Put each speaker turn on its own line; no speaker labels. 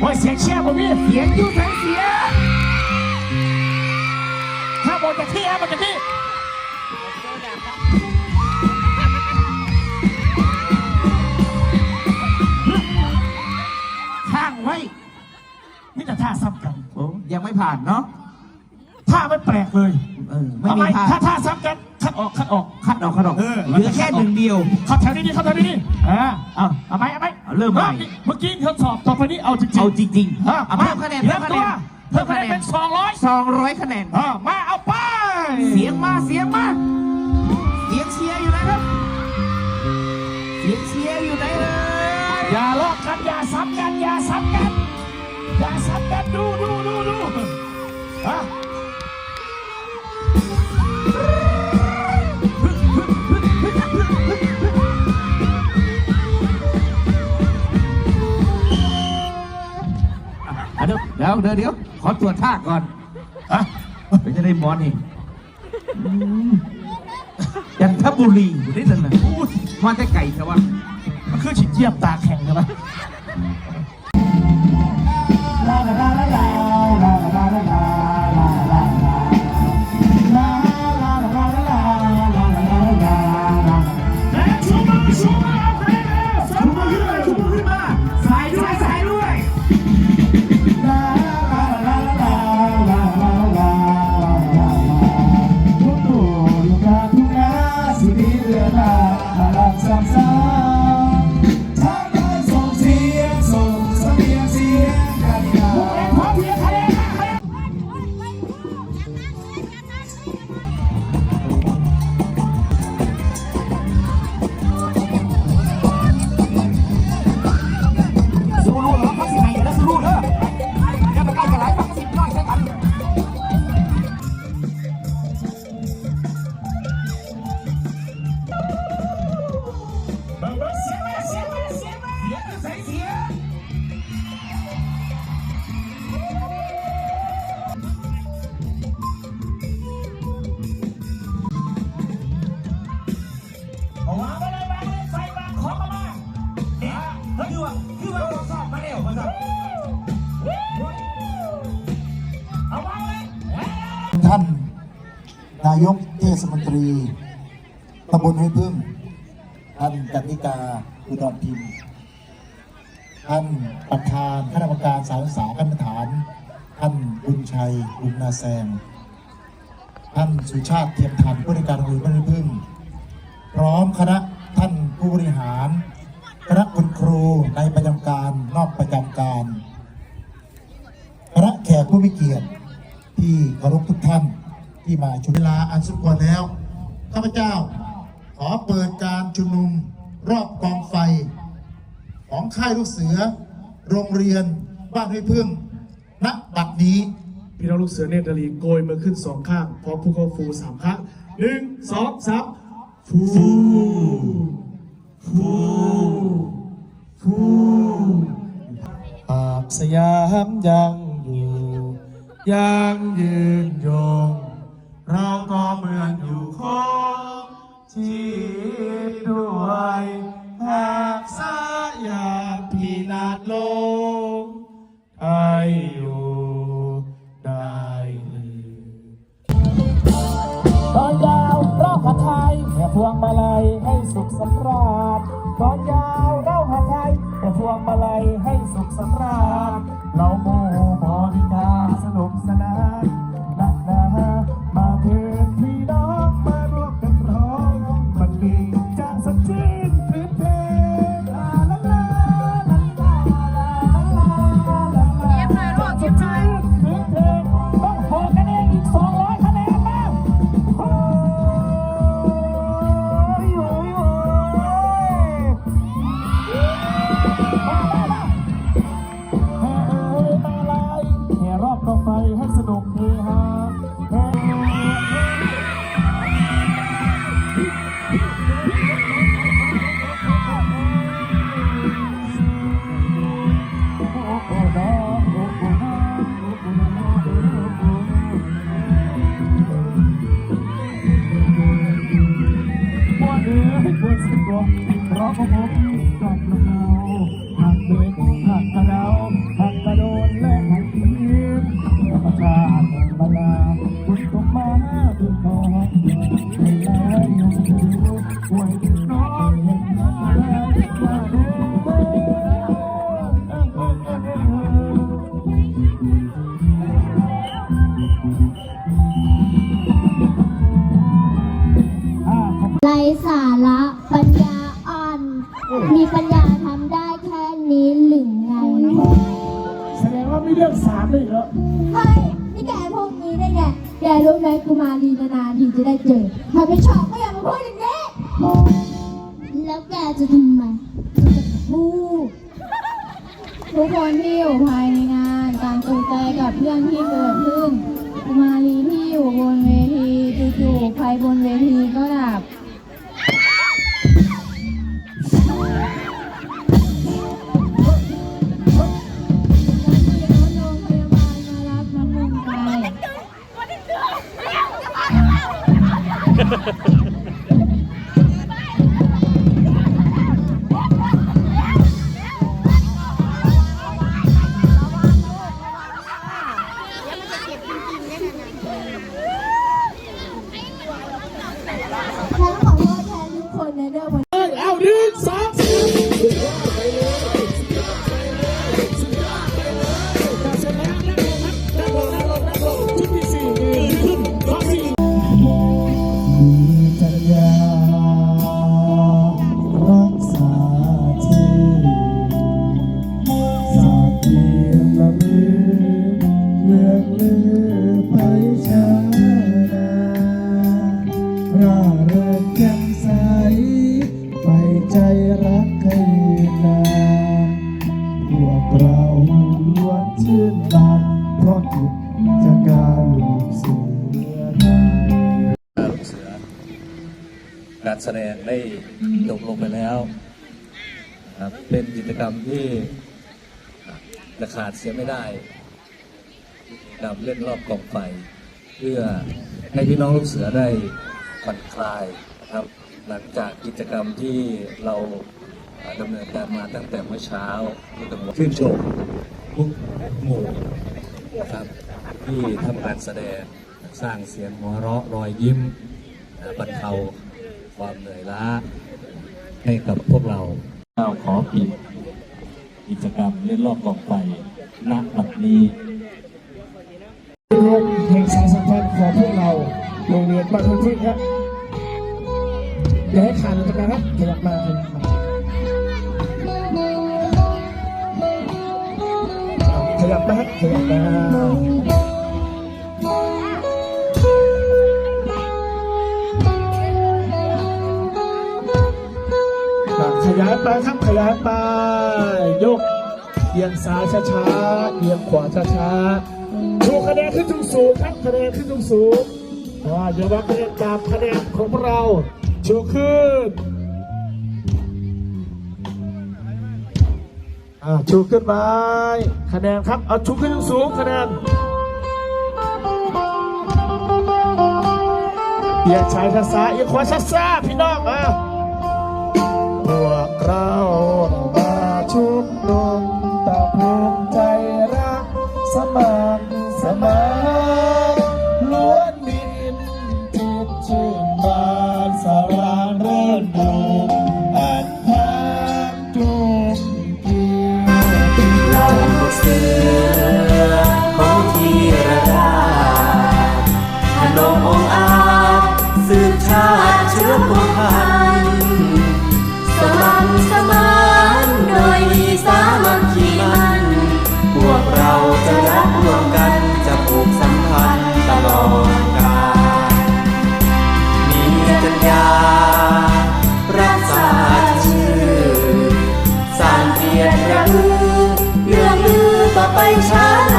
โอ้ยเสียงเชียร์ผมพี่
เสียงยู่ไหนเสีย
ถ้าบนจะที่ฮะบนจะที่ข้างไว้นี่จะท่าซ้ำกัน
โอ้ยังไม่ผ่านเนาะ
ท่าไม่แปลกเลย
เออไม่
เอา
มี
ไหม
ผ่าน
ถ้าท่าซ้ำกันคัดออกคัดออก
คัดออกคัดออก
เออ
เหลือแค่หนึ่งเดียว
เข้าแถวนี้ดิเข้าแถวนี้ดิอ่าเอาเอาไหมเอาไหม
เอาเริ่มใหม่
เมื่อกี้ทดสอบต่อไปนี้เอาจริงๆ
เอาจริง
อะ
ๆเอาเพิ่มคะแนน
เพิ่
เพิ่
ม
ม
คะ
คะ
แน
แน
น
น
เพิ่มคะแนนเป็นสองร้อย
สองร้อยคะแนน
อ่ามาเอาไป
เสียงมาเสียงมาเสียงเชียร์อยู่ไหนครับ เสียงเชียร์อยู่ไหนเลย
อย่าลอกกันอย่าซ้ำกันอย่าซ้ำกันอย่าซ้ำกันดูดูดูดูอะ
ดี๋ยวเดี๋ยวเดี๋ยวเดี๋ยวขอตรวจท่าก่อน
อะ
เดี๋ยวจะได้มอนอีกอืมยันทบุรีอยู่นิดนึงนะมาแต่ไก่แต่ว่า
มันคือฉิดเยียบตาแข็งใช่ไห
ว่า
คื
อว่าสอ
บมาแล้วมาสั่งเอาวางเลย
ท่านนายกเทศมนตรีตำบลห้พึ่งท่านกติกาอุดรพิมพ์ท่านประธานคณะกรรมการสารสาขั้นฐานท่านบุญชัยบุญนาแซงท่านสุชาติเทียมทันผู้ในการโรงเรียนบ้านห้พึ่ง พร้อมคณะท่านผู้บริหาร รูในประจำการนอกประจำการคณะแขกผู้มีเกียรติที่เคารพทุกท่านที่มาชุมเวลาอันสมควรแล้วข้าพเจ้าขอเปิดการชุมนุมรอบกองไฟ ของค่ายลูกเสือ โรงเรียนบ้านห้วยพึ่งณบัดนี้
พี่น้องลูกเสือเนตรนารีโกยมือขึ้นสองข้างพร้อมผู้เข้าฟูสามครั้งหนึ่งสองสามฟูฟูฟู
หากสยามยังอยู่ ยังยืนยง เราก็เหมือนอยู่คงที่ด้วย วงมาลัยให้สุขสำราญเราโม ปวดเอ้ยปวดสุดตัวเพราะของผมกับเราหักเบรกหักกระเดา
ม่
เลือกสามเลยเหรอ
เฮ้ยนี่แกพวกนี้ได้ไงแกรู้ไหมกูมาลีนานๆทีจะได้เจอ ถ้าไม่ชอบก็อย่ามาพูดอย่างนี้ แล้วแกจะทำไมพูด
ทุกคนที่อยู่ภายในงานต่างตกใจกับเรื่องที่เกิดขึ้นกุมารีที่อยู่บนเวทีจู่ๆไฟบนเวทีก็ดับ
เองวัน
เอาดึ
งสานเพราะกิจการลูกเสือ
ลูกเสือการแสดงได้จบลงไปแล้วครับเป็นกิจกรรมที่จะขาดเสียไม่ได้กิจกรรมเล่นรอบกองไฟ เพื่อให้พี่น้องลูกเสือได้ผ่อนคลายนะครับ หลังจากกิจกรรมที่เราดำเนินการมาตั้งแต่เมื่อเช้าที่ต้องชื่นชม ทุกหมู่ครับ ที่ทำการแสดงสร้างเสียงหัวเราะรอยยิ้มบรรเทาความเหนื่อยล้าให้กับพวกเราเราขอปิดกิจกรรมเล่นรอบกองไฟณบัดนี้
รวมแห่งสายสัมพันธ์ของพวกเราโรงเรียนบ้านทุ่งพึ่งครับเดี๋ยวให้ขาดเลยนะครับขยับมาขยับ ขยับมาอะขยายไปครับขยายไปยกเอียงซ้ายช้าๆเอียงขวาช้าๆชูคะแนนขึ้นสูงครับคะแนนขึ้นสูงๆอ่าอย่าว่าคะแนนตามคะแนนของเราชูขึ้น อ่าชูขึ้นไปคะแนนครับเอาชูขึ้นสูงคะแนนอยงซ้ายช้าๆเอียงขวาช้าๆพี่น้องอะ ยดระอือเรื่องลือก็ไปช้า